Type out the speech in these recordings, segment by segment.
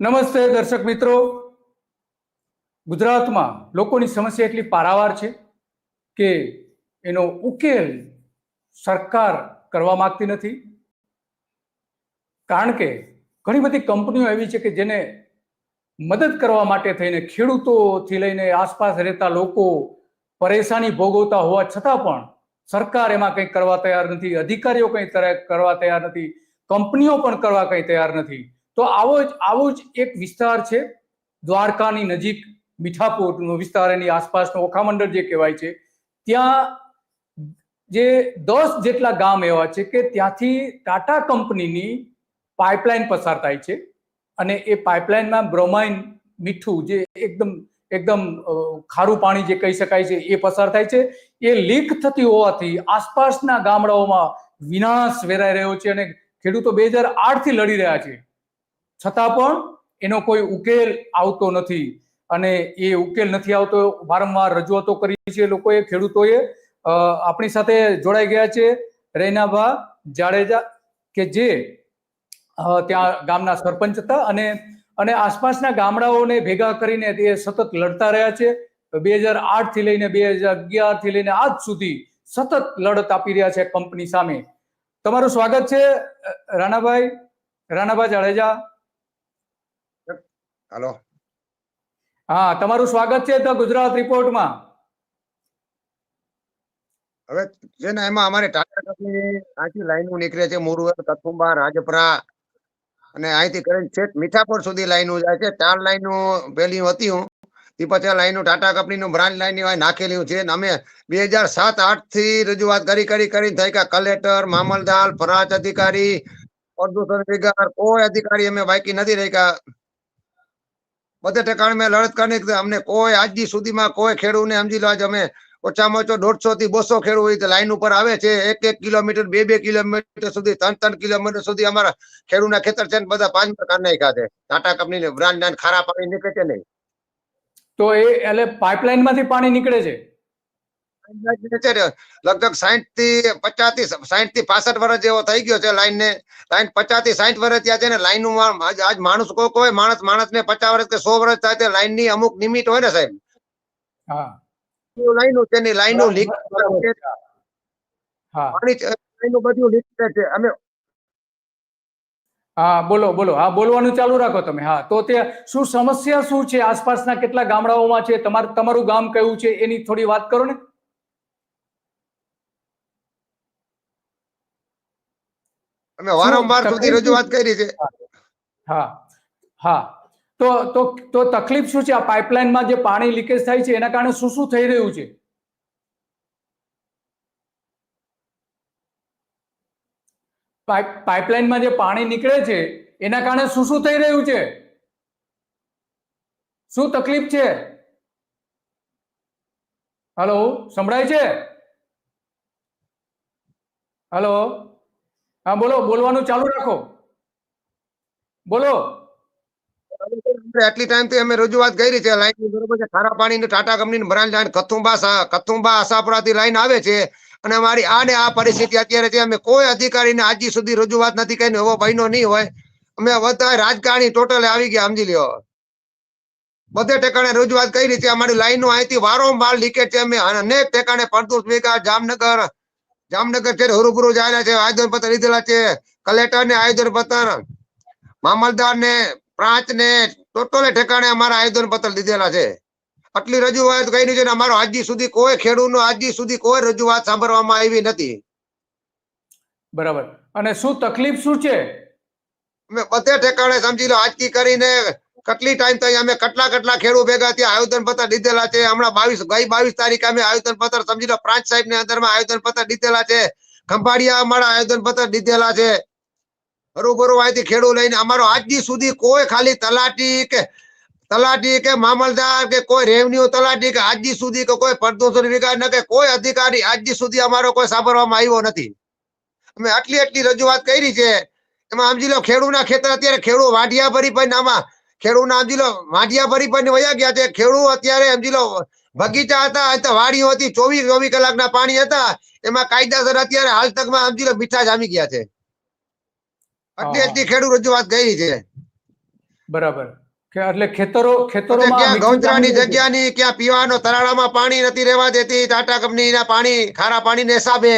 નમસ્તે દર્શક મિત્રો. ગુજરાતમાં લોકોની સમસ્યા એટલી પારાવાર છે કે એનો ઉકેલ સરકાર કરવા માંગતી નથી. કારણ કે ઘણી બધી કંપનીઓ એવી છે કે જેને મદદ કરવા માટે થઈને ખેડૂતોથી લઈને આસપાસ રહેતા લોકો પરેશાની ભોગવતા હોવા છતાં પણ સરકાર એમાં કંઈ કરવા તૈયાર નથી, અધિકારીઓ કંઈ કરવા તૈયાર નથી, કંપનીઓ પણ કરવા કંઈ તૈયાર નથી. તો આવો જ આવો જ એક વિસ્તાર છે, દ્વારકાની નજીક મીઠાપુરનો વિસ્તાર, એની આસપાસનો ઓખામંડળ જે કહેવાય છે, ત્યાં જે દસ જેટલા ગામ એવા છે કે ત્યાંથી ટાટા કંપનીની પાઇપલાઇન પસાર થાય છે અને એ પાઇપલાઇનમાં બ્રોમાઇન મીઠું જે એકદમ એકદમ ખારું પાણી જે કહી શકાય છે, એ પસાર થાય છે. એ લીક થતી હોવાથી આસપાસના ગામડાઓમાં વિનાશ વેરાઈ રહ્યો છે અને ખેડૂતો બે હજાર આઠથી લડી રહ્યા છે. છતાં પણ એનો કોઈ ઉકેલ આવતો નથી. અને એ ઉકેલ નથી આવતો, વારંવાર રજૂઆતો કરી છે લોકોએ, ખેડૂતોએ. આપણી સાથે જોડાઈ ગયા છે રૈનાભા જાડેજા કે જે ત્યાં ગામના સરપંચ હતા અને અને આસપાસના ગામડાઓને ભેગા કરીને તે સતત લડતા રહ્યા છે. બે હજાર આઠથી લઈને બે હજાર અગિયારથી લઈને આજ સુધી સતત લડત આપી રહ્યા છે કંપની સામે. તમારું સ્વાગત છે રાણાભાઈ રાણાભાઈ જાડેજા. હાલો હા તમારું સ્વાગત છે ધ ગુજરાત રિપોર્ટમાં હવે છે ને એમાં અમારે આખી લાઈનો નીકળે છે મોરુવર કથુંબા રાજપરા અને અહીંથી કરીને છેક મીઠાપુર સુધી લાઈનો જાય છે. ચાર લાઈનો પેલી હતી હું એ પછી લાઈનો ટાટા કંપનીનું બ્રાન્ડ લાઈન નાખેલી છે અને અમે બે હજાર સાત આઠથી રજૂઆત કરી કરી કરી થઈ કે કલેક્ટર મામલદાર ફરાજ અધિકારી પ્રદૂષણ કોઈ અધિકારી અમે બાકી નથી રાખ્યા. બધે ઠેકાણે મેં લડત કરી અમને કોઈ આજી સુધીમાં કોઈ ખેડૂતને સમજી લો આજ અમે ઓછામાં ઓછો દોઢસો થી બસો ખેડૂત હોય તો લાઈન ઉપર આવે છે. એક એક કિલોમીટર બે બે કિલોમીટર સુધી ત્રણ ત્રણ કિલોમીટર સુધી અમારા ખેડૂતના ખેતર છે બધા પાંચ પ્રકાર નાખ્યા છે. ટાટા કંપની બ્રાન્ડ ખારા પાણી નીકળે છે નહીં તો એ એટલે પાઇપલાઇનમાંથી પાણી નીકળે છે? ને, લગભગ સાહીઠથી પચાસથી સાહીઠથી પાસઠ વર્ષ જેવો થઈ ગયો છે લાઈન ને લાઈન પચાસથી સાહીઠ વર્ષ થયા છે ને લાઈનનું આજ માણસ કોઈ કોઈ માણસ માણસ ને પચાસ વર્ષ કે સો વર્ષ થાય છે લાઈનની અમુક નિમિત હોય ને સાહેબ. લાઈનનું છે ને નું લીક પાણી લાઈનો બધું લીક છે. અમે હા બોલો બોલો. હા બોલવાનું ચાલુ રાખો તમે. હા તો તે શું સમસ્યા શું છે? આસપાસના કેટલા ગામડાઓમાં છે? તમારું તમારું ગામ કયું છે? એની થોડી વાત કરો ને. અમે વારંવાર સુધી રજૂઆત કરી છે. હા હા. તો તો તો તકલીફ શું છે? આ પાઇપલાઇનમાં જે પાણી લીકેજ થાય છે એના કારણે શું શું થઈ રહ્યું છે? પાઇપલાઇનમાં જે પાણી નીકળે છે એના કારણે શું શું થઈ રહ્યું છે? શું તકલીફ છે? હલો સંભળાય છે? હલો. હા, બોલો, બોલવાનું ચાલુ રાખો. બોલો. આટલી ટાઈમથી અમે રજૂઆત કરી છે લાઈન બરોબર છે, ખારા પાણી Tata company brand line કથુંબા કથુંબા Ashapura થી લાઈન આવે છે. અને અમારી આ ને આ પરિસ્થિતિ અત્યારે છે, અમે કોઈ અધિકારીને આજી સુધી રજૂઆત નથી કરી એવો ભાઈનો નહીં હોય. અમે બધા રાજકારણી ટોટલ આવી ગયા, સમજી લ્યો. બધે ટેકાણે રજૂઆત કરી છે, અમારી લાઈનો અહીંથી વારંવાર લીકેજ છે, અમે અનેક ટેકાણે પરદૂષ વિકાસ, જામનગર જામનગર છે હરુભરું જાયેલા છે આયોજન પત્ર લીધેલા છે. કલેક્ટર ને આયોજન પત્ર મામલદાર ને પ્રાંત ને ટોટલે ઠેકાણે અમારા આયોજન પત્ર લીધેલા છે. આટલી રજૂઆત કરી છે અમારો આજી સુધી કોઈ ખેડૂત આજી સુધી કોઈ રજૂઆત સાંભળવામાં આવી નથી. બરાબર. અને શું તકલીફ શું છે? અમે બધે ઠેકાણે સમજી લો આજથી કરીને કેટલી ટાઈમ થઈ? અમે કેટલા કેટલા ખેડૂત ભેગા ત્યાં આયોજન પત્ર લીધેલા છે. હમણાં બાવીસ, ગઈ બાવીસ તારીખે અમે આયોજન પત્ર, સમજી લો, પ્રાંત સાહેબની અંદર આવેદન પત્ર લીધેલા છે. ખંભાળિયા અમારા આવેદન પત્ર લીધેલા છે. હરુભરું અહીંથી ખેડૂત લઈને અમારો આજની સુધી કોઈ ખાલી તલાટી કે તલાટી કે મામલદાર કે કોઈ રેવન્યુ તલાટી કે આજની સુધી કે કોઈ પ્રદૂષણ વિભાગ કે કોઈ અધિકારી આજની સુધી અમારો કોઈ સાંભળવામાં આવ્યો નથી. અમે આટલી આટલી રજૂઆત કરી છે. એમાં સમજી લો ખેડૂતના ખેતર અત્યારે ખેડૂત વાઢિયા ભરી આમાં ખેડૂતના સમજી લો વાઢિયા ભરી પણ વયા ગયા છે. ખેડૂત અત્યારે સમજી લો બગીચા હતા તો વાડીઓ હતી ચોવીસ ચોવીસ કલાકના પાણી હતા. એમાં કાયદાસર અત્યારે હાલ તકમાં સમજી લો મીઠા જામી ગયા છે. આટલી હા. આટલી ખેડૂત રજૂઆત કરી છે. બરાબર. એટલે ખેતરો ખેતરો ક્યાં ગૌચરાની પાણી જગ્યાની ક્યાં પીવાનો તળાવમાં પાણી નથી રહેવા દેતી ટાટા કંપનીના પાણી ખારા પાણીને હિસાબે.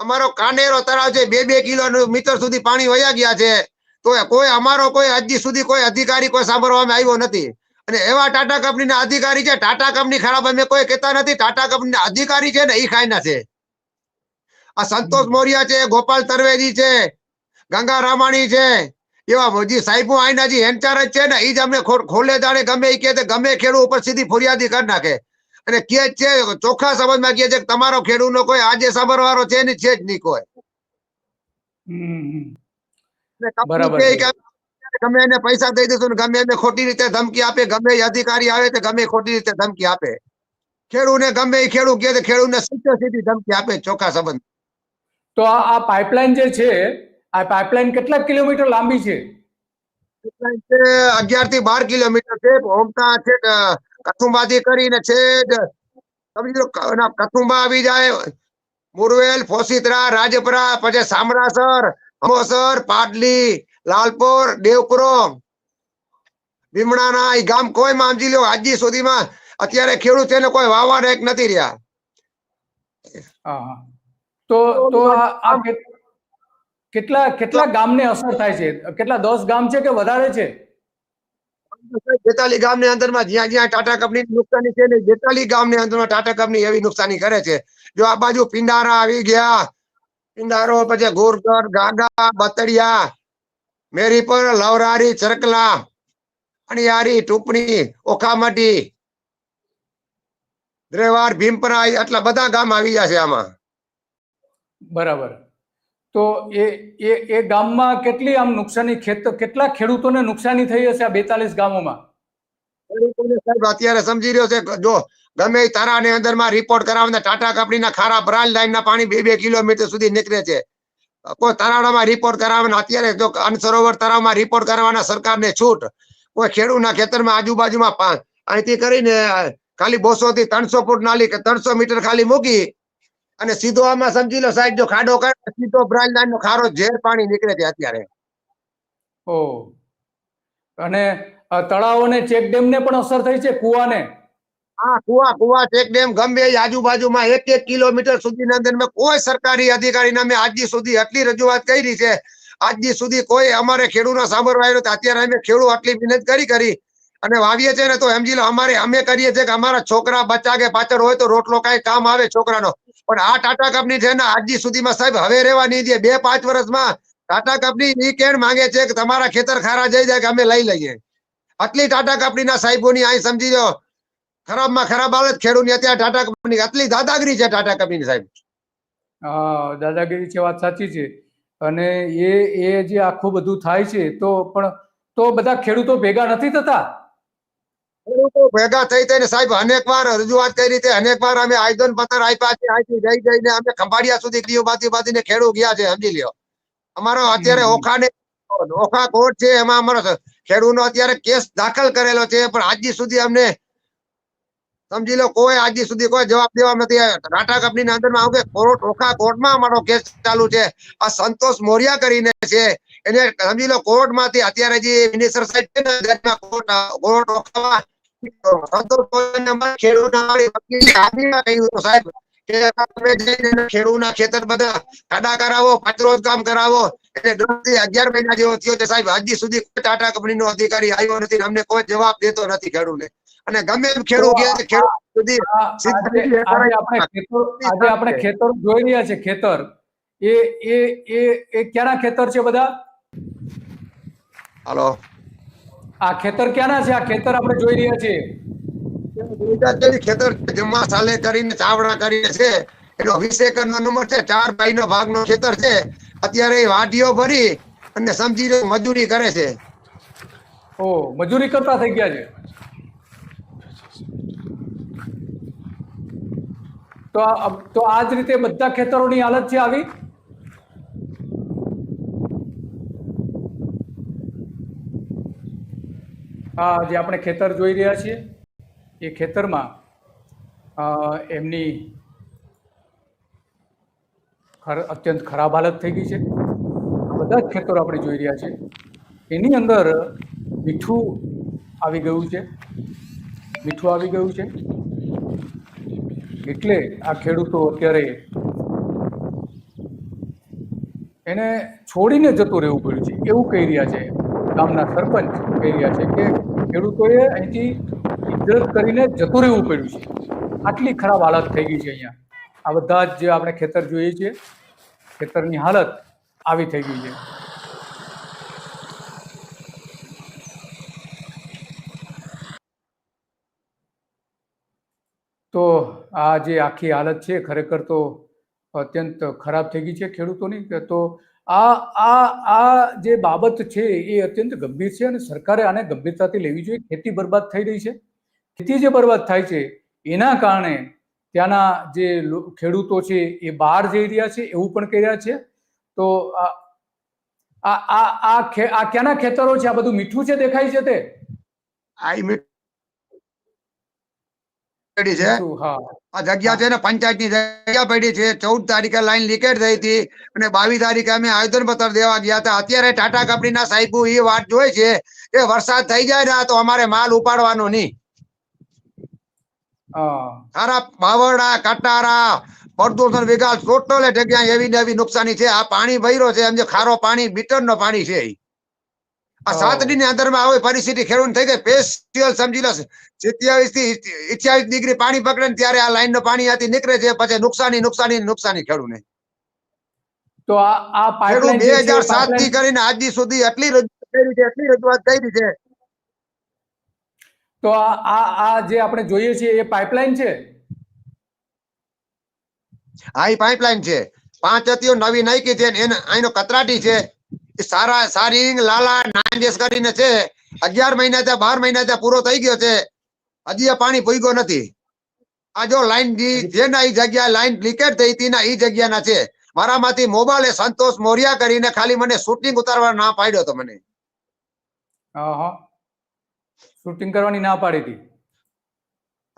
અમારો કાનેરો તળાવ છે બે બે કિલો મીટર સુધી પાણી વયા ગયા છે. તો કોઈ અમારો કોઈ હજી સુધી કોઈ અધિકારી કોઈ સાંભળવામાં આવ્યો નથી. અને એવા ટાટા કંપનીના અધિકારી છે ટાટા કંપની ખરાબ અમે કોઈ કહેતા નથી ટાટા કંપનીના અધિકારી છે ને એ ખાઈના છે. આ સંતોષ મોરિયા છે ગોપાલ તરવેજી છે ગંગા રામાણી છે એવા જે સાહેબો આઈના જે હેન્ચાર જ છે ને એ જ અમને ખોલે દાડે ગમે એ કહે ગમે ખેડૂત ઉપર સીધી ફરિયાદી કરી નાખે. અને કે છે ચોખ્ખા સંબંધમાં કહે છે કે તમારો ખેડૂતનો કોઈ આજે સાંભળવાળો છે ને છે જ નહીં કોઈ. હમ, ગમે એને પૈસા દઈ દેશું ગમે એને ખોટી રીતે ધમકી આપે ગમે અધિકારી આવે તો ગમે ખોટી રીતે ધમકી આપે. ખેડૂતને ગમે એ ખેડૂત કહે તે ખેડૂતને સીધે સીધી ધમકી આપે ચોખ્ખા સંબંધ. તો આ આ પાઇપલાઇન જે છે આ પાઇપલાઇન કેટલા કિલોમીટર લાંબી છે? અગિયારથી બાર કિલોમીટર છે. ઓમતા છે કથુંબાથી કરીને છે સમજી લો કથુંબા આવી જાય મુરવેલ ફોસિત્રા રાજપરા પછી સામરાસર અમોસર પાટલી લાલપોર દેવપુરો ભીમણાના એ ગામ કોઈ માંજી લો આજી સુધીમાં અત્યારે ખેડૂત એને કોઈ વાવા એક નથી રહ્યા. તો તો આ કેટલા કેટલા ગામને અસર થાય છે? કેટલા દસ ગામ છે કે વધારે છે? બેતાલી ગામની અંદરમાં જ્યાં જ્યાં ટાટા કંપની નુકસાની છે ને બેતાલી ગામની અંદરમાં ટાટા કંપની એવી નુકસાની કરે છે. જો આ બાજુ પિંડારા આવી ગયા પિંડારો પછી ગોરગઢ ગાગા બતડિયા મેરીપર લવરારી ચરકલા અણિયારી ટુપણી ઓખામટી દ્રેવાર ભીમપરાય આટલા બધા ગામ આવી છે આમાં. બરાબર. તો એ એ એ ગામમાં કેટલી આમ નુકસાની ખેત કેટલા ખેડૂતોને નુકસાની થઈ હશે આ બેતાલીસ ગામોમાં? ખેડૂતોને સાહેબ અત્યારે સમજી રહ્યો છે જો ગમે એ તારાની અંદરમાં રિપોર્ટ કરાવે ટાટા કંપનીના ખારા ભરાલ લાઈન ના પાણી બે બે કિલોમીટર સુધી નીકળે છે. કોઈ તરાડામાં રિપોર્ટ કરાવવાના, અત્યારે જો અનસરોવર તળાવમાં રિપોર્ટ કરવાના સરકારને છૂટ, કોઈ ખેડૂતના ખેતરમાં આજુબાજુમાં પાંચ અહીંથી કરીને ખાલી બસો થી ત્રણસો ફૂટ નાલી કે ત્રણસો મીટર ખાલી મૂકી અને સીધો આમાં સમજી લો સાહેબ, જો ખાડો કાઢે, સીધો બ્રાન્ડ લાઈન નો ખારો ઝેર પાણી નીકળે છે અત્યારે. ઓ. અને તળાવોને ચેક ડેમને પણ અસર થઈ છે, કુવાને? હા કુવા કુવા ચેક ડેમ ગમે એ આજુબાજુમાં એક એક કિલોમીટર સુધીના અંદર કોઈ સરકારી અધિકારીને મેં આજથી સુધી આટલી રજૂઆત કરી છે. આજ સુધી કોઈ અમારે ખેડૂતનો સાંભળવા આવ્યો. અત્યારે અમે ખેડૂત આટલી મહેનત કરી કરી. અને વાવીએ છે ને તો સમજી લો અમારે, અમે કરીએ છીએ કે અમારા છોકરા બચ્ચા કે પાછળ હોય તો રોટલો કઈ કામ આવે છોકરાનો. પણ આ ટાટા કંપની છે ને આજી સુધીમાં સાહેબ હવે રહેવા નહીં દે. બે, પાંચ વર્ષમાં ટાટા કંપની ઈ કેણ માંગે છે કે તમારા ખેતર ખારા જઈ જાય કે અમે લઈ લઈએ. આટલી ટાટા કંપનીના સાહેબોની અહીં સમજી લો. ખરાબમાં ખરાબ હાલત ખેડૂતની અત્યારે ટાટા કંપની આટલી દાદાગીરી છે ટાટા કંપની સાહેબ. હા દાદાગીરી છે વાત સાચી છે. અને એ એ જે આખું બધું થાય છે તો પણ તો બધા ખેડૂતો ભેગા નથી થતા? ખેડૂતો ભેગા થઈ થઈને સાહેબ અનેક વાર રજૂઆત કરી છે અનેક વાર અમે આયોજન પત્ર આપ્યા છે આથી જઈ જઈને અમે ખંભાળિયા સુધી ક્રિયો બાતી બાતીને ખેડૂત ગયા છે સમજી લ્યો. અમારો અત્યારે ઓખાને ઓખા કોર્ટ છે એમાં અમારો ખેડૂતનો અત્યારે કેસ દાખલ કરેલો છે પણ આજ સુધી અમને સમજી લો, કોઈ આજથી સુધી કોઈ જવાબ દેવા નથી આવ્યો. ટાટા કંપની ના અંદરમાં આવું કે કોરો ઓખા કોર્ટમાં અમારો કેસ ચાલુ છે. આ સંતોષ મોરિયા કરીને છે. એને સમજી લો, કોર્ટમાંથી અત્યારે જે મિનિસ્ટર સાહેબ છે ને કોર્ટ કોરો ઓખામાં સંતોષ મોરિયાને આદિમાં કહ્યું સાહેબ કામ કરાવો. એટલે અગિયાર મહિના જેવો થયો સાહેબ. હજી સુધી ટાટા કંપનીનો અધિકારી આવ્યો નથી અમને કોઈ જવાબ દેતો નથી ખેડૂતને અને ગમે એમ ખેડૂત છે ખેડૂત સુધી આજે આપણે ખેતરો જોઈ રહ્યા છે ખેતર. એ એ એ એ ક્યાંના ખેતર છે બધા? હાલો. આ ખેતર ક્યાંના છે? આ ખેતર આપણે જોઈ રહ્યા છીએ. ખેતર જમા સાલે કરીને ચાવડા કરીને છે. એનો વીસ એકર નો નંબર છે ચાર ભાઈ નો ભાગ નો ખેતર છે. અત્યારે વાડીઓ ભરી અને સમજી મજૂરી કરે છે. ઓ મજૂરી કરતા થઈ ગયા છે? તો તો આ જ રીતે બધા ખેતરોની હાલત છે આવી. આ જે આપણે ખેતર જોઈ રહ્યા છીએ, એ ખેતરમાં એમની અત્યંત ખરાબ હાલત થઈ ગઈ છે. બધા જ ખેતરો આપણે જોઈ રહ્યા છીએ. એની અંદર મીઠું આવી ગયું છે. મીઠું આવી ગયું છે. એટલે આ ખેડૂતો અત્યારે એને છોડીને જતું રહેવું પડ્યું છે. એવું કહી રહ્યા છે ગામના સરપંચ કહી રહ્યા છે કે ખેડૂતોએ અહીંથી હિજરત કરીને જતું રહેવું પડ્યું છે. આટલી ખરાબ હાલત થઈ ગઈ છે અહીંયા. આ બધા જ જે આપણે ખેતર જોઈએ છીએ, ખેતરની હાલત આવી થઈ ગઈ છે. તો આ જે આખી હાલત છે, ખરેખર તો અત્યંત ખરાબ થઈ ગઈ છે ખેડૂતોની. તો આ આ આ જે બાબત છે એ અત્યંત ગંભીર છે અને સરકારે આને ગંભીરતાથી લેવી જોઈએ. ખેતી બરબાદ થઈ રહી છે. ખેતી જે બરબાદ થાય છે, એના કારણે ત્યાંના જે ખેડૂતો છે એ બહાર જઈ રહ્યા છે, એવું પણ કહી રહ્યા છે. તો આ આ આ ક્યાંના ખેતરો છે? આ બધું મીઠું છે, દેખાય છે તે? આ પડી છે? આ જગ્યા છે ને પંચાયતની જગ્યા પડી છે. ચૌદ તારીખે લાઈન લીકેજ થઈ હતી અને બાવીસ તારીખે અમે આયોજન પત્ર દેવા ગયા હતા. અત્યારે ટાટા કંપનીના સાહેબો એ વાત જોઈ છે કે વરસાદ થઈ જાય ને તો અમારે માલ ઉપાડવાનો નહીં. સારા બાવરડા કટારા પ્રદૂષણ વિકાસ ટોટલ જગ્યા એવી ને એવી નુકસાની છે. આ પાણી ભર્યો છે. એમ જે ખારો પાણી મીટર નો પાણી છે. આ સાત હા. દી ની અંદરમાં આવી પરિસ્થિતિ ખેડૂત થઈ ગઈ. સ્પેશિયલ સમજી લો સિત્યાવીસથી અઠ્યાવીસ ડિગ્રી પાણી પકડે ને ત્યારે આ લાઈનનું પાણી આથી નીકળે છે. પછી નુકસાની નુકસાની નુકસાની ખેડૂને તો આ ખેડૂત પાઇપલાઇન બે હજાર સાતથી કરીને આજ સુધી એટલી રજૂઆત છે. એટલી રજૂઆત કરી છે. તો આ આ જે આપણે જોઈએ છીએ એ પાઇપલાઇન છે? આ એ પાઇપલાઇન છે. પાંચ હતીઓ નવી નાખી છે એનો કતરાટી છે. સારા સારી લાલા નાંદેશ કરીને છે. અગિયાર મહિના ત્યાં બાર મહિના ત્યાં પૂરો થઈ ગયો છે. હજી એ પાણી પૂગ્યો નથી. આ જો લાઈન જે ના ઈ જગ્યા લાઈન લીકેજ થઈ હતી ના ઈ જગ્યાના છે. મારામાંથી મોબાઈલે સંતોષ મોરિયા કરીને ખાલી મને શૂટિંગ ઉતારવા ના પાડ્યો તો મને. શૂટિંગ કરવાની ના પાડી હતી.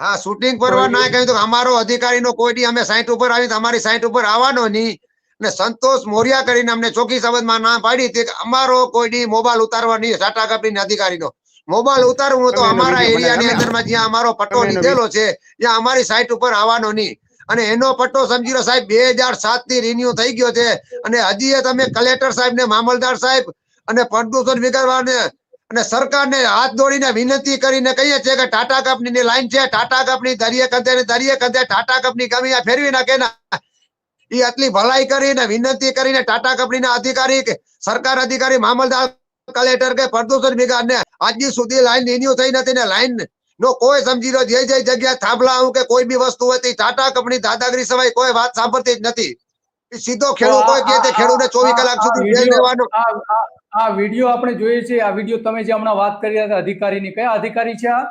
હા શૂટિંગ કરવા ના કહ્યું તો અમારો અધિકારીનો કોઈ અમે સાઈટ ઉપર આવી અમારી સાઈટ ઉપર આવવાનો નહીં. ને સંતોષ મોરિયા કરીને અમને ચોખ્ખી સંબંધમાં ના પાડી હતી કે અમારો કોઈ દી મોબાઈલ ઉતારવા નહીં. ટાટા કંપની અધિકારીનો. મોબાઈલ ઉતારવું તો અમારા એરિયાની? અંદરમાં જ્યાં અમારો પટ્ટો લીધેલો છે ત્યાં અમારી સાઈટ ઉપર આવવાનો નહીં. અને એનો પટ્ટો સમજી લો સાહેબ બે હજાર સાતથી રિન્યુ થઈ ગયો છે. અને હજી એ તમે કલેક્ટર સાહેબ ને મામલદાર સાહેબ અને પ્રદૂષણ વિગરવાને અને સરકારને હાથ દોડીને વિનંતી કરીને કહીએ છીએ કે ટાટા કંપનીની લાઈન છે ટાટા કંપની દરિયે કંધે દરિયે કંધે ટાટા કંપની ગમે ફેરવી નાખે ને. એ આટલી ભલાઈ કરીને વિનંતી કરીને ટાટા કંપનીના અધિકારી કે સરકાર અધિકારી મામલદાર કલેક્ટર કે પ્રદૂષણ વિભાગને આજ દી સુધી લાઈન રિન્યુ થઈ નથી ને લાઈન નો કોઈ સમજી લો જે જે જગ્યા થાંભલા હું કે કોઈ બી વસ્તુ હતી ટાટા કંપની દાદાગીરી સિવાય કોઈ વાત સાંભળતી જ નથી. સીધો ખેડૂત હોય કે તે ખેડૂતને ચોવીસ કલાક સુધી જેલ લેવાનો આ વીડિયો આપણે જોઈએ છીએ. આ વીડિયો તમે જે હમણાં વાત કરી રહ્યા હતા અધિકારીની. કયા અધિકારી છે આ?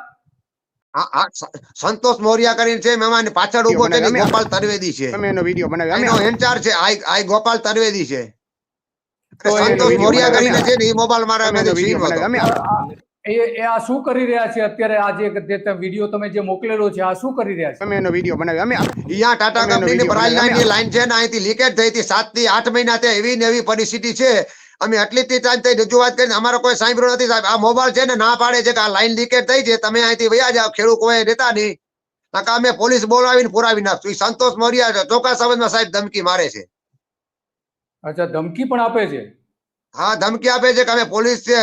સંતોષ મોરિયા કરીને છે મહેમાન પાછળ ઊભો છે ગોપાલ તરવેદી છે. અમે એનો વીડિયો બનાવ્યો? અમે એનો હેન્ચાર છે આઈ આઈ ગોપાલ તરવેદી છે. સંતોષ મોરિયા કરીને છે ને એ મોબાઈલ મારા અમે એ એ આ શું કરી રહ્યા છે? અત્યારે આ જે જે તમે વીડિયો તમે જે મોકલેલો છે આ શું કરી રહ્યા છે? અમે એનો વીડિયો બનાવ્યો? અમે અહીંયા ટાટા કંપનીની ભરાઈ લાઈન છે ને અહીંથી લીકેજ થઈ હતી સાતથી આઠ મહિના ત્યાં એવી ને એવી પરિસ્થિતિ છે. અમે આટલી ટાઈમ થઈ રજૂઆત કરીને અમારો કોઈ સાંભળ્યો નથી સાહેબ. આ મોબાઈલ છે ને ના પાડે છે કે આ લાઈન લીકેજ થઈ છે. તમે અહીંથી વયા જાઓ ખેડૂત કોઈ રહેતા નહીં. નકા અમે પોલીસ બોલાવીને પુરાવી નાખશું. એ સંતોષ મોરિયા ચોક્કસ સંબંધમાં સાહેબ ધમકી મારે છે. અચ્છા ધમકી પણ આપે છે? હા ધમકી આપે છે કે અમે પોલીસ છે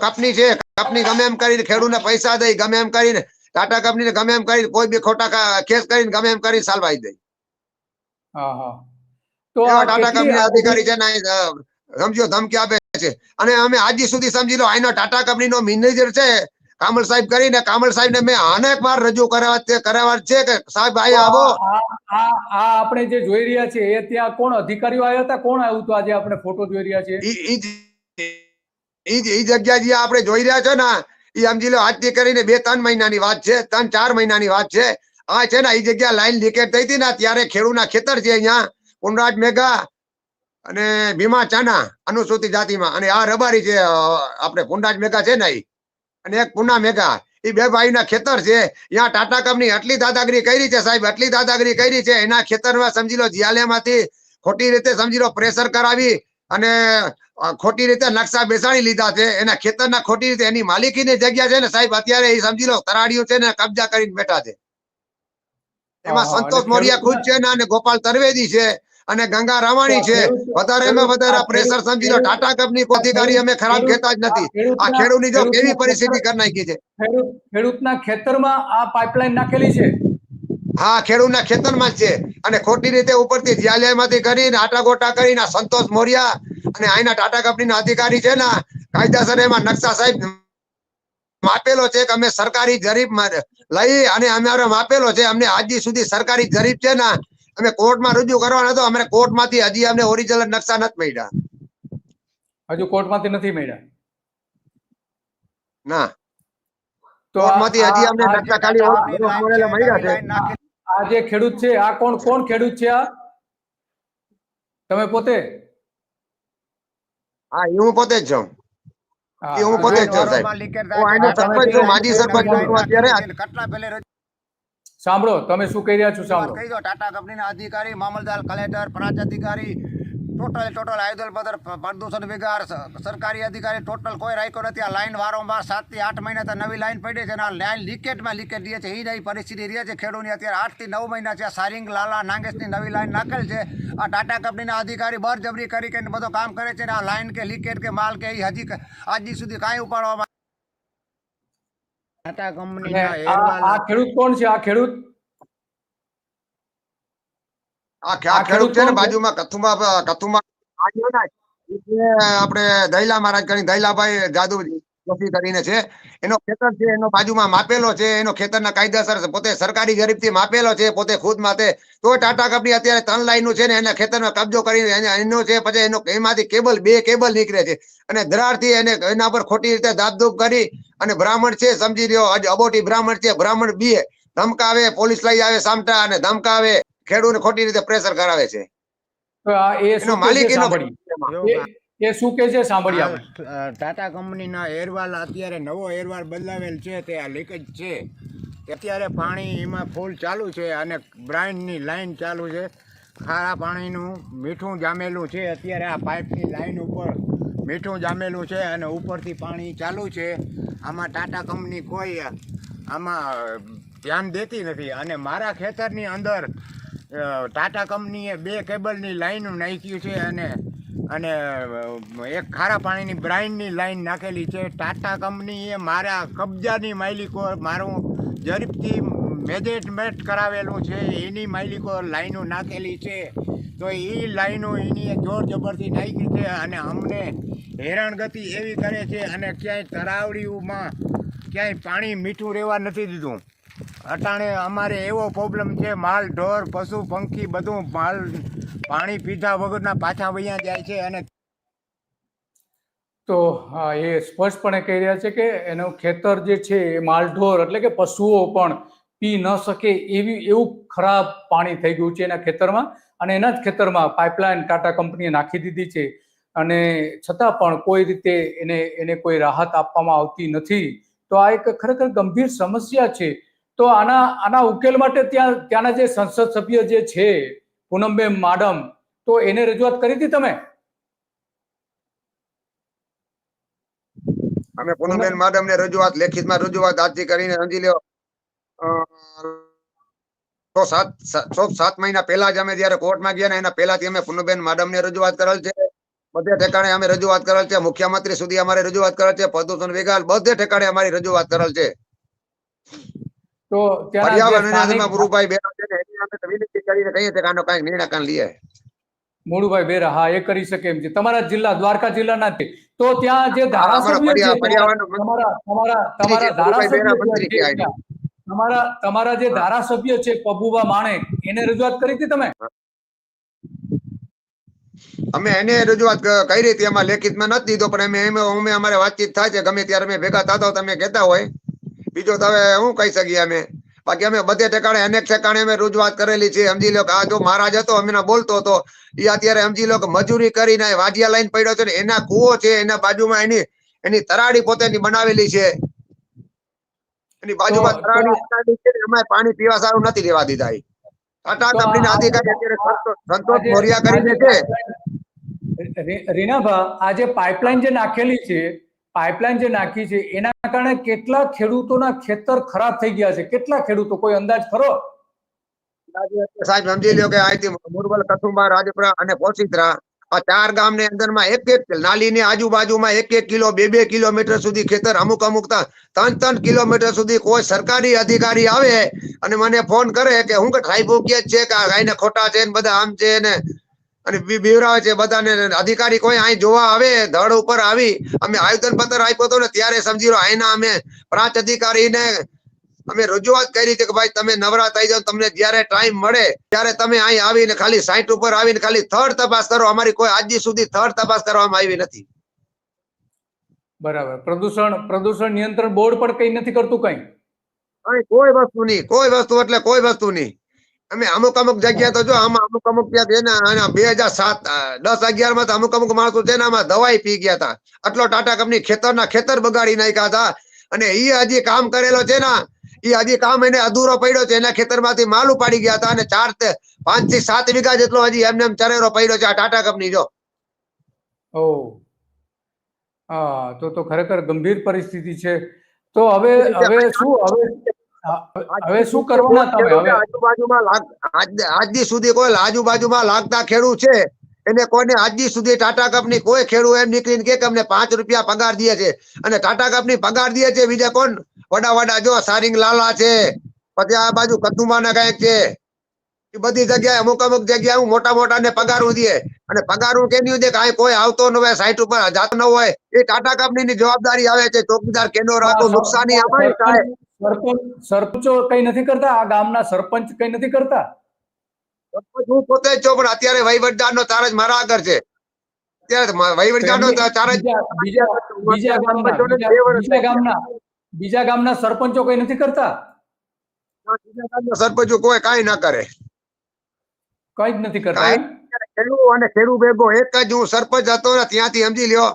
કંપની છે. કંપની ગમે એમ કરીને ખેડૂતને પૈસા દઈ ગમે એમ કરીને ટાટા કંપનીને ગમે એમ કરીને કોઈ બી ખોટા કેસ કરીને ગમે એમ કરીને સાલવાઈ દઈ હા હા. તો ટાટા કંપની અધિકારી છે ને સમજો ધમકી આપે છે. અને અમે આજે સુધી સમજી લો આનો ટાટા કંપનીનો મેનેજર છે કામલ સાહેબ કરીને કામલ સાહેબ ને મેં અનેક વાર રજૂ કરાવવા તે કરાવવા છે કે સાહેબ ભાઈ આવો. આ આપણે જે જોઈ રહ્યા છે એ ત્યાં કોણ અધિકારીઓ આવ્યા હતા? કોણ આવ્યું હતું આજે આપણે ફોટો જોઈ રહ્યા છે ઈ ઈ જ- એ જગ્યા જે આપણે જોઈ રહ્યા છે ને ઈ સમજી લો આજથી કરીને બે ત્રણ મહિનાની વાત છે ત્રણ ચાર મહિનાની વાત છે. આ છે ને ઈ જગ્યા લાઈન લીકેજ થઈ હતી ને ત્યારે ખેડૂના ખેતર છે અહીંયા પુનરાજ મેઘા અને ભીમા ચાના અનુસૂચિત જાતિમાં. અને આ રબારી છે આપણે પુંડાજ મેઘા છે ને અને એક પુના મેઘા એ બે ભાઈના ખેતર છે. ત્યાં ટાટા કંપની આટલી દાદાગીરી કરી છે સાહેબ આટલી દાદાગીરી કરી છે. એના ખેતરમાં સમજી લો જીયાલેમાંથી ખોટી રીતે સમજી લો પ્રેશર કરાવી અને ખોટી રીતે નકશા બેસાડી લીધા છે. એના ખેતરના ખોટી રીતે એની માલિકીની જગ્યા છે ને સાહેબ અત્યારે એ સમજી લો તરાડીઓ છે ને કબજા કરીને બેઠા છે. એમાં સંતોષ મોરિયા ખુદ છે ને અને ગોપાલ તરવેદી છે. અને ગંગા રામાણી છે. વધારેમાં વધારે પ્રેશર સમજી લો ટાટા કંપની અધિકારી અમે ખરાબ કહેતા જ નથી. આ ખેડૂતની જો કેવી પરિસ્થિતિ કરી નાખી છે? ખેડૂતના ખેતરમાં આ પાઇપલાઇન નાખેલી છે? હા ખેડૂતના ખેતરમાં જ છે. અને ખોટી રીતે ઉપરથી જ્યાલયમાંથી કરીને આટા ગોટા કરીને સંતોષ મોરિયા અને અહીંના ટાટા કંપનીના અધિકારી છે ને કાયદાસર એમાં નકશા સાહેબ માપેલો છે કે અમે સરકારી જરીબ લઈ અને અમારે માપેલો છે. અમને આજી સુધી સરકારી જરીબ છે ને અમે કોર્ટમાં રજૂ કરવાના હતો અમે કોર્ટમાંથી હજી અમને ઓરિજિનલ નકશા નથી મળ્યા. હજુ કોર્ટમાંથી નથી મળ્યા? ના. કોર્ટમાંથી હજી અમને નકશા ખાલી મળ્યા છે. આ જે ખેડૂત છે આ કોણ કોણ ખેડૂત છે આ? તમે પોતે? હા એ હું પોતે જ છું. એ હું પોતે જ છું સાહેબ. હું આનો સરપંચ છું માજી સરપંચ છું અત્યારે કેટલા પહેલે સાંભળો તમે શું કહી રહ્યા છો સાંભળો. કહી દો ટાટા કંપનીના અધિકારી મામલદાર કલેક્ટર પ્રાંત અધિકારી ટોટલ ટોટલ આયુધલ પદર પ્રદૂષણ વિગાર સરકારી અધિકારી ટોટલ કોઈ રાખ્યો નથી. આ લાઈન વારંવાર સાતથી આઠ મહિના તો નવી લાઈન પડી છે અને આ લાઈન લીકેજમાં લીકેજ રહે છે. એ નહીં પરિસ્થિતિ રહે છે. ખેડૂતની અત્યારે આઠથી નવ મહિના છે. આ સારિંગ લાલા નાગેશની નવી લાઈન નાખેલ છે. આ ટાટા કંપનીના અધિકારી બરજબરી કરી કે બધો કામ કરે છે આ લાઈન કે લીકેજ કે માલ કે એ હજી આજી સુધી કાંઈ ઉપાડવામાં ટાટા અને કંપનીના આ આ ખેડૂત કોણ છે? આ ખેડૂત? આ ખેડૂત છે ને? બાજુમાં કથુમા કથુમા. આપણે દૈલા મહારાજ કરી દૈલાભાઈ જાદુ જોશી કરીને છે. એનો ખેતર છે એનો બાજુમાં માપેલો છે એનો ખેતરના કાયદેસર પોતે સરકારી ગરીબથી માપેલો છે પોતે ખુદ માથે તો ટાટા કંપની અત્યારે ત્રણ લાઈનો છે ને એના ખેતરમાં કબજો કરીને એને- એનો છે પછી એનો એમાંથી કેબલ બે કેબલ નીકળે છે. અને ધરારથી એને એના પર ખોટી રીતે દાબદૂબ કરી અને બ્રાહ્મણ છે સમજી રહ્યો આજે અબોટી બ્રાહ્મણ છે બ્રાહ્મણ બીએ. ધમકાવે પોલીસ લઈ આવે સામટા અને ધમકાવે ખેડૂતને ખોટી રીતે પ્રેશર કરાવે છે. એનો માલિક એનો એ- શું કે છે? સાંભળીએ આપણે. ટાટા કંપનીના એરવાલ અત્યારે નવો એરવાલ બદલાવેલ છે, તે આ લીકેજ છે. અત્યારે પાણી એમાં ફૂલ ચાલુ છે અને બ્રાઇનની લાઈન ચાલુ છે. ખારા પાણીનું મીઠું જામેલું છે. અત્યારે આ પાઇપની લાઈન ઉપર મીઠું જામેલું છે અને ઉપરથી પાણી ચાલુ છે. આમાં ટાટા કંપની કોઈ આમાં ધ્યાન દેતી નથી. અને મારા ખેતરની અંદર ટાટા કંપનીએ બે કેબલની લાઈન નાખ્યું છે અને અને એક ખારા પાણીની બ્રાઇનની લાઈન નાખેલી છે. ટાટા કંપનીએ મારા કબજાની માલિકો, મારું ઝડપથી મેજેટમેન્ટ કરાવેલું છે. એની માલિકો લાઈનો નાખેલી છે. તો એ લાઈનો એની જોર જબરથી નાખી છે અને અમને હેરાનગતિ એવી કરે છે અને ક્યાંય તરાવડીઓમાં ક્યાંય પાણી મીઠું રહેવા નથી દીધું. અટાણે અમારે એવો પ્રોબ્લેમ છે. માલ ઢોર, પશુ, પંખી બધું માલ પાણી પીધા વગરના પાછા વૈયા જાય છે અને તો એ સ્પષ્ટપણે કહી રહ્યા છે કે એનું ખેતર જે છે એ માલઢોર એટલે કે પશુઓ પણ પી ન શકે એવી, એવું ખરાબ પાણી થઈ ગયું છે એના ખેતરમાં અને એના જ ખેતરમાં પાઇપલાઇન ટાટા કંપનીએ નાખી દીધી છે. અને છતાં પણ કોઈ રીતે એને એને કોઈ રાહત આપવામાં આવતી નથી. તો આ એક ખરેખર ગંભીર સમસ્યા છે. તો આના આના ઉકેલ માટે ત્યાં, ત્યાંના જે સંસદ સભ્ય જે છે પૂનમબેન માડમ. તો એને રજૂઆત કરી હતી તમે? અમે પૂનમબેન માડમ ને રજૂઆત, લેખિતમાં રજૂઆત આજથી કરીને સમજી લ્યો. છ સાત છ સાત મહિના પહેલા જ અમે જયારે કોર્ટમાં ગયા ને એના પહેલાથી અમે પૂનમબેન માડમ ને રજૂઆત કરેલ છે. બધે ઠેકાણે અમે રજૂઆત કરેલ છે. મુખ્યમંત્રી સુધી અમારે રજૂઆત કરેલ છે. પ્રદૂષણ વેગાલ બધે ઠેકાણે અમારી રજૂઆત કરેલ છે. તો બેરા મોડુભાઈ બેરા હા એ કરી શકે એમ છે. તમારા જિલ્લા દ્વારકા જિલ્લાના છે. તો ત્યાં જે ધારાસભ્ય છે તમારા તમારા ધારાસભ્ય જે ધારાસભ્ય છે પબુબા માણે એને રજૂઆત કરી હતી તમે? અમે એને રજૂઆત કઈ કરી હતી. એમાં લેખિતમાં નથી દીધો પણ અમે અમે અમારે વાતચીત થાય છે. ગમે ત્યારે અમે ભેગા થતા હોય તમે કહેતા હોય. બીજો તો હવે શું કહી શકીએ અમે? બાકી અમે બધે ઠેકાણે અનેક ઠેકાણે અમે રજૂઆત કરેલી છે. સમજી લો કે આ જો મહારાજ હતો અમે બોલતો હતો એ અત્યારે સમજી લો કે મજૂરી કરીને વાજિયા લાઈન પડ્યો છે ને એના કુવો છે એના બાજુમાં એની એની તરાડી પોતેની બનાવેલી છે. એની બાજુમાં તરાડી છે અમે પાણી પીવા સારું નથી લેવા દીધા. ટાટા કંપનીના અધિકારી અત્યારે સંતોષ મોરિયા કરીને છે. રીનાભા આ જે પાઇપલાઇન જે નાખેલી છે પાઇપલાઇન જે નાખી છે, એના કારણે કેટલા ખેડૂતોના ખેતર ખરાબ થઈ ગયા છે? કેટલા ખેડૂતો? કોઈ અંદાજ ખરો? સાહેબ સમજી લ્યો કે અહીંથી મુરબલ, કથુંબા, રાજપુરા અને પોચિત્રા આ ચાર ગામની અંદરમાં એક એક નાલીની આજુબાજુમાં એક એક કિલો, બે બે કિલોમીટર સુધી ખેતર અમુક અમુક ત્રણ ત્રણ કિલોમીટર સુધી કોઈ સરકારી અધિકારી આવે અને મને ફોન કરે કે હું કે સાહેબ કે છે, કે આ ગાયને ખોટા છે ને બધા આમ છે ને અને બી- બીવરાવે છે બધાને. અધિકારી કોઈ અહીં જોવા આવે ધડ ઉપર આવી અમે આયોજન પત્ર આપ્યો હતો ને ત્યારે સમજી લો અહીંના અમે પ્રાંત અધિકારીને અમે રજૂઆત કરી છે કે ભાઈ તમે નવરા થઈ જાઓ તમને જ્યારે ટાઈમ મળે ત્યારે તમે અહીં આવીને ખાલી સાઈટ ઉપર આવીને ખાલી થર્ડ તપાસ કરો. અમારી કોઈ આજ સુધી થર્ડ તપાસ કરવામાં આવી નથી. બરાબર. પ્રદૂષણ પ્રદૂષણ નિયંત્રણ બોર્ડ પણ કઈ નથી કરતું કઈ? કોઈ વસ્તુ નહીં. કોઈ વસ્તુ એટલે કોઈ વસ્તુ નહીં. અમે અમુક અમુક જગ્યા તો જો આમાં અમુક અમુક ને બે હજાર સાત દસ અગિયારમાં અમુક અમુક માણસો છે ને આમાં દવાઈ પી ગયા હતા. આટલો ટાટા કંપની ખેતરના ખેતર બગાડી નાખ્યા હતા. અને એ હજી કામ કરેલો છે ને એ હજી કામ એને અધૂરો પડ્યો છે એના ખેતરમાંથી માલ ઉપાડી ગયા હતા અને ચાર પાંચથી સાત વીઘા જેટલો હજી એમને એમ ચરેરો પડ્યો છે આ ટાટા કંપની જો. ઓ. હા તો તો ખરેખર ગંભીર પરિસ્થિતિ છે. તો હવે હવે શું હવે હવે શું કરવાના તમે હવે? આજુબાજુમાં આજ- આજ દી સુધી કોઈ આજુબાજુમાં લાગતા ખેડૂત છે? એને કોઈને આજ દી સુધી ટાટા કંપની કોઈ ખેડૂત એમ નીકળીને કે અમને પાંચ રૂપિયા પગાર દે છે અને ટાટા કંપની પગાર દે છે બીજા કોણ? વડા વડા જો સારિંગ લાલા છે. પછી આ બાજુ કદુમાના કાંઈક છે. એ બધી જગ્યાએ અમુક અમુક જગ્યાએ હું મોટા મોટા ને પગારું દે. અને પગારું કે નહીં દે? કાંઈ કોઈ આવતો ન હોય સાઈટ ઉપર જાત ન હોય. એ ટાટા કંપની ની જવાબદારી આવે છે. ચોકીદાર કેનો રાખો નુકસાની અમારી થાય. સરપંચ સરપંચો કઈ નથી કરતા? આ ગામના સરપંચ કઈ નથી કરતા? હું પોતે જ છું પણ અત્યારે વહીવટદાર નો ચાર્જ મારા આગળ છે. અત્યારે વહીવટદાર નો ચાર્જ બીજા બીજા ગામના બીજા- બીજા ગામના બીજા ગામના સરપંચો કઈ નથી કરતા? સરપંચો કોઈ કાઈ ના કરે. કઈ જ નથી કરતા? ખેડૂ અને ખેડૂ ભેગો એક જ હું સરપંચ હતો ને ત્યાંથી સમજી લ્યો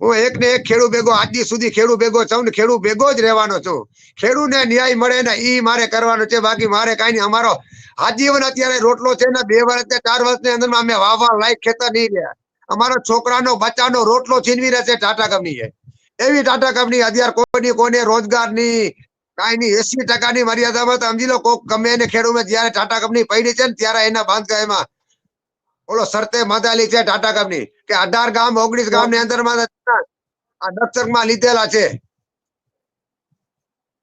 હું એક ને એક ખેડૂ ભેગો આજ સુધી ખેડૂ ભેગો છું ને ખેડૂ ભેગો જ રહેવાનો છું. ખેડૂને ન્યાય મળે ને ઈ મારે કરવાનો છે. બાકી મારે કાંઈ નહીં. અમારો આજીવન અત્યારે રોટલો છે ને બે વર્ષ ચાર વર્ષની અંદર અમે વાવવા લાયક ખેતર નહીં રહ્યા. અમારો છોકરાનો, બચ્ચાનો રોટલો છીનવી રહેશે ટાટા કંપનીએ. એવી ટાટા કંપની અત્યારે કોઈની કોને રોજગારની કાંઈ નહીં. એસી ટકાની મર્યાદામાં તો સમજી લો કોક ગમે એને ખેડૂત જયારે ટાટા કંપની પડી છે ને ત્યારે એના બાંધકામમાં ઓલો સરતે માતાલી છે ટાટા કંપની. કે અઢાર ગામ ઓગણીસ ગામની અંદરમાં આ દક્ષકમાં લીધેલા છે.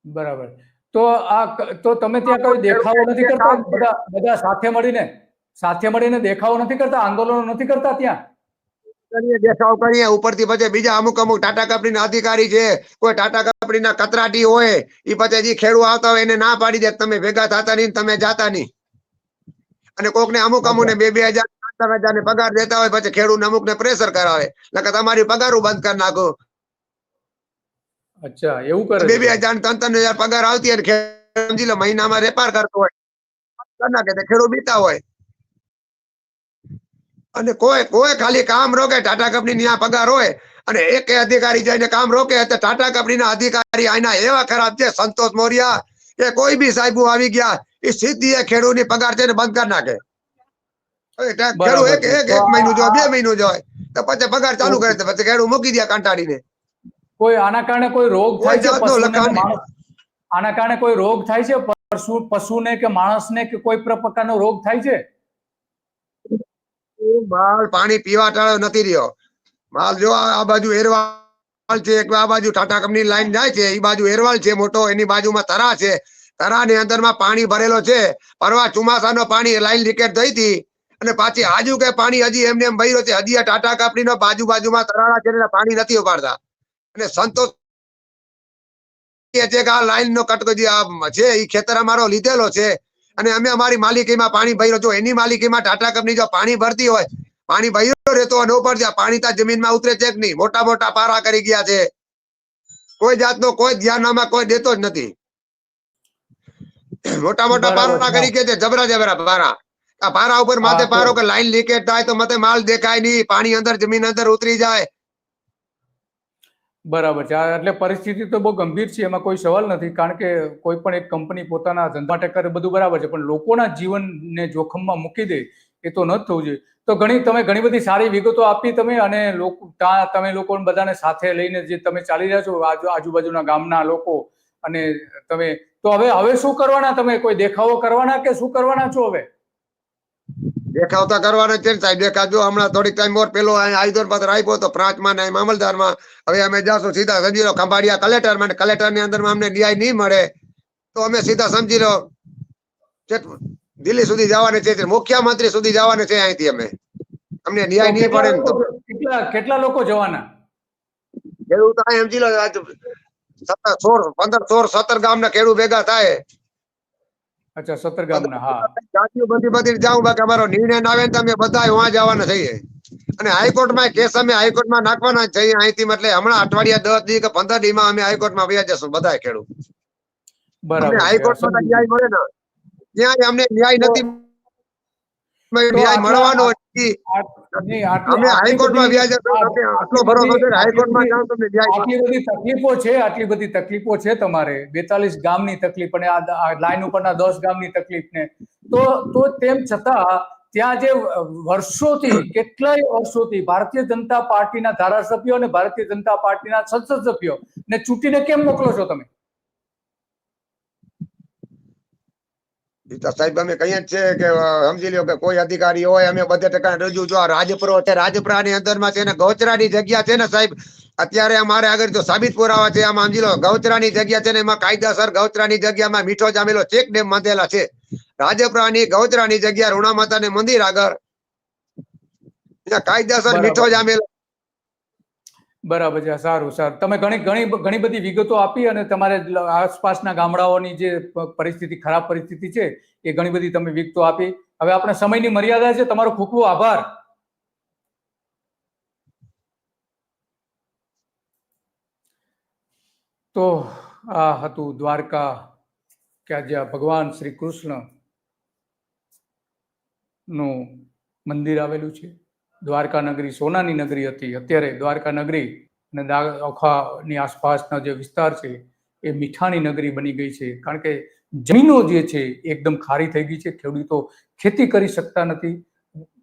બરાબર. તો આ તો તમે ત્યાં કોઈ દેખાવો નથી કરતા? બધા બધા સાથે મળીને સાથે મળીને દેખાવો નથી કરતા? આંદોલનો નથી કરતા ત્યાં? કરીએ દેખાવ કરીએ. ઉપરથી પછી બીજા અમુક અમુક ટાટા કંપની ના અધિકારી છે. કોઈ ટાટા કંપની ના કતરાટી હોય એ પછી જે ખેડૂ આવતા હોય એને ના પાડી દે તમે ભેગા થતા નહીં તમે જાતા નહીં. અને કોક ને અમુક અમુક ને બે બે હજાર ત્રણ જાને પગાર દેતા હોય પછી ખેડૂત અમુક ને પ્રેશર કરાવે. એટલે તમારી પગાર બંધ કરી નાખો. અચ્છા એવું કરે બે બે હજાર ત્રણ ત્રણ હજાર પગાર આવતી હોય સમજી લો મહિનામાં વેપાર કરતો હોય. કરી નાખે તો ખેડૂત બીતા હોય. અને કોઈ કોઈ ખાલી કામ રોકે ટાટા કંપની ની આ પગાર હોય અને એક અધિકારી જઈને કામ રોકે તો ટાટા કંપની ના અધિકારી આના એવા ખરાબ છે સંતોષ મોરિયા કે કોઈ બી સાહેબો આવી ગયા એ સીધી એ ખેડૂતની પગાર છે ને બંધ કરી નાખે. ખેડૂત એક એક એક મહિનો જોય બે મહિનો જોય તો પછી પગાર ચાલુ કરે તો પછી ખેડૂત મૂકી દે કાંટાડીને કોઈ આના કારણે કોઈ રોગ થાય છે આના કારણે કોઈ રોગ થાય છે પશુ પશુને કે માણસને કે કોઈ પ્ર- પ્રકારનો રોગ થાય છે? માલ પાણી પીવા ટાળો નથી રહ્યો. માલ જો આ બાજુ એરવાલ છે એક આ બાજુ ટાટા કંપની લાઈન જાય છે એ બાજુ એરવાલ છે મોટો એની બાજુમાં તરા છે. તરા ની અંદરમાં પાણી ભરેલો છે. પરવા ચોમાસાનો પાણી લાઈન લીકેજ થઈ હતી. અને પાછી આજુ કે પાણી હજી એમને એમ ભર્યો છે હજી આ ટાટા કંપની નો બાજુ બાજુમાં તરાળા છે પાણી નથી ઉપાડતા. અને સંતોષ છે કે આ લાઈન નો કટકો જે આ છે એ ખેતર અમારો લીધેલો છે. અને અમે અમારી માલિકીમાં પાણી ભર્યો જો એની માલિકીમાં ટાટા કંપની જો પાણી ભરતી હોય પાણી ભર્યો રહેતો હોય ન જાય પાણી ત્યાં જમીનમાં ઉતરે છે કે નહીં? મોટા મોટા પારા કરી ગયા છે. કોઈ જાતનો કોઈ ધ્યાન આમાં કોઈ દેતો જ નથી. મોટા મોટા પારા કરી ગયા છે જબરા જબરા પારા. આ પારા ઉપર માથે પારો કે લાઈન લીકેજ થાય તો મતે માલ દેખાય નહીં. પાણી અંદર જમીન અંદર ઉતરી જાય. બરાબર છે. એટલે પરિસ્થિતિ તો બહુ ગંભીર છે એમાં કોઈ સવાલ નથી. કારણ કે કોઈ પણ એક કંપની પોતાના ધંધા માટે કરે બધું બરાબર છે. પણ લોકોના જીવનને જોખમમાં મૂકી દે એ તો ન થવું જોઈએ. તો ઘણી તમે ઘણી બધી સારી વિગતો આપી તમે અને લોકો તમે લોકોને બધાને સાથે લઈને જે તમે ચાલી રહ્યા છો આજુ આજુબાજુના ગામના લોકો અને તમે તો હવે હવે શું કરવાના તમે? કોઈ દેખાવો કરવાના કે શું કરવાના છો હવે? દેખાવતા કરવાના છે ને સાહેબ. દેખાજો હમણાં થોડીક ટાઈમ ઓર પેલો આયુધન પત્ર આપ્યો તો પ્રાંતમાં ને મામલદારમાં હવે અમે જાશું સીધા સમજી લો ખંભાળિયા કલેક્ટરમાં કલેક્ટરની અંદર અમને ડીઆઈ નહીં મળે તો અમે સીધા સમજી લો દિલ્હી સુધી જવાના છે મુખ્યમંત્રી સુધી જવાને છે અહીંથી અમે. અમને ન્યાય નહીં પડે ને તો. કેટલા કેટલા લોકો જવાના? ખેડૂત સમજી લો સત્તર સોળ પંદર સોળ સત્તર ગામના ખેડૂત ભેગા થાય. અચ્છા સત્તર ગામના હા. જાતિઓ બધી બધી જાઉં બાકી અમારો નિર્ણય ના આવે ને તમે બધા વહાં જવાના થઈએ. અને હાઈકોર્ટમાં કેસ અમે હાઈકોર્ટમાં નાખવાના છીએ. અહીંથી એટલે હમણાં અઠવાડિયા દસ દી કે પંદર દી માં અમે હાઈકોર્ટમાં વ્યા જશું બધા ખેડૂત. બરાબર. હાઈકોર્ટમાં ન્યાય મળે ને. ત્યાં અમને ન્યાય નથી ન્યાય મળવાનો અમે આટલી હાઈકોર્ટમાં બધી- આટલો હાઈકોર્ટમાં જાઓ આટલી તકલીફો છે આટલી બધી તકલીફો છે તમારે બેતાલીસ ગામની તકલીફ અને આ આ લાઈન ઉપરના દસ ગામની તકલીફ ને તો તો તેમ છતાં ત્યાં જે વર્ષોથી કેટલાય વર્ષોથી ભારતીય જનતા પાર્ટીના ધારાસભ્યો અને ભારતીય જનતા પાર્ટીના સંસદ સભ્યો ને ચૂંટીને કેમ મોકલો છો તમે ઈ તો સાહેબ અમે કહીએ જ છે કે સમજી લ્યો કે કોઈ અધિકારી હોય અમે બધે ટકા રજૂ જો રાજપુરો છે રાજપુરાની અંદરમાં છે ને ગૌચરાની જગ્યા છે ને સાહેબ. અત્યારે અમારે આગળ જો સાબિત પુરાવા છે આમાં સમજી લો ગૌચરાની જગ્યા છે ને એમાં કાયદાસર ગૌચરાની જગ્યામાં મીઠો જામેલો ચેક ડેમ બાંધેલા છે. રાજપુરાની ગૌચરાની જગ્યા ઋણા માતાને મંદિર આગળ. કાયદાસર મીઠો જામેલો બરાબર છે, સારું સારું. તમે ઘણી ઘણી ઘણી બધી વિગતો આપી અને તમારે આસપાસના ગામડાઓની જે પરિસ્થિતિ, ખરાબ પરિસ્થિતિ છે, એ ઘણી બધી તમે વિગતો આપી. હવે આપણે સમયની મર્યાદા છે, તમારો ખૂબ ખૂબ આભાર. તો આ હતું દ્વારકા કે જ્યાં ભગવાન શ્રી કૃષ્ણનું મંદિર આવેલું છે. દ્વારકા નગરી સોનાની નગરી હતી. અત્યારે દ્વારકા નગરી અને ઓખાની આસપાસનો જે વિસ્તાર છે, એ મીઠાની નગરી બની ગઈ છે. કારણ કે જમીનો જે છે એકદમ ખારી થઈ ગઈ છે. ખેડૂતો ખેતી કરી શકતા નથી.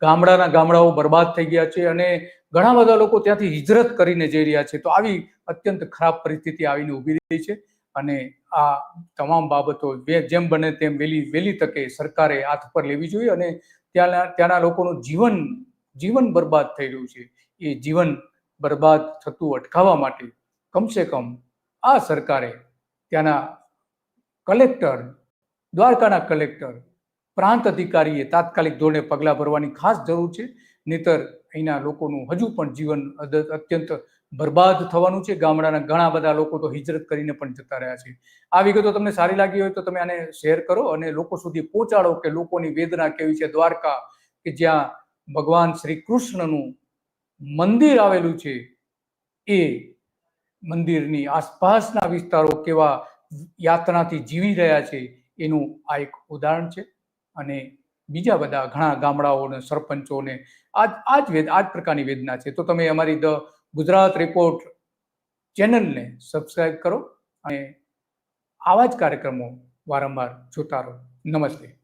ગામડાના ગામડાઓ બરબાદ થઈ ગયા છે અને ઘણા બધા લોકો ત્યાંથી હિજરત કરીને જઈ રહ્યા છે. તો આવી અત્યંત ખરાબ પરિસ્થિતિ આવીને ઊભી રહી છે અને આ તમામ બાબતો જેમ બને તેમ વહેલી વહેલી તકે સરકારે હાથ પર લેવી જોઈએ અને ત્યાંના ત્યાંના લોકોનું જીવન જીવન બરબાદ થઈ રહ્યું છે. એ જીવન બરબાદ થતું અટકાવવા માટે કમસે કમ આ સરકારે ત્યાંના કલેક્ટર, દ્વારકાના કલેક્ટર, પ્રાંત અધિકારીએ તાત્કાલિક ધોરણે પગલાં ભરવાની ખાસ જરૂર છે. નહીતર અહીંના લોકોનું હજુ પણ જીવન અત્યંત બરબાદ થવાનું છે. ગામડાના ઘણા બધા લોકો તો હિજરત કરીને પણ જતા રહ્યા છે. આ વિગતો તમને સારી લાગી હોય તો તમે આને શેર કરો અને લોકો સુધી પહોંચાડો કે લોકોની વેદના કેવી છે. દ્વારકા કે જ્યાં ભગવાન શ્રી કૃષ્ણનું મંદિર આવેલું છે, એ મંદિરની આસપાસના વિસ્તારો કેવા યાતનાથી જીવી રહ્યા છે, એનું આ એક ઉદાહરણ છે. અને બીજા બધા ઘણા ગામડાઓને સરપંચોને આજ આ જ વેદ આ જ પ્રકારની વેદના છે. તો તમે અમારી ધ ગુજરાત રિપોર્ટ ચેનલને સબસ્ક્રાઈબ કરો અને આવા જ કાર્યક્રમો વારંવાર જોતા રહો. નમસ્તે.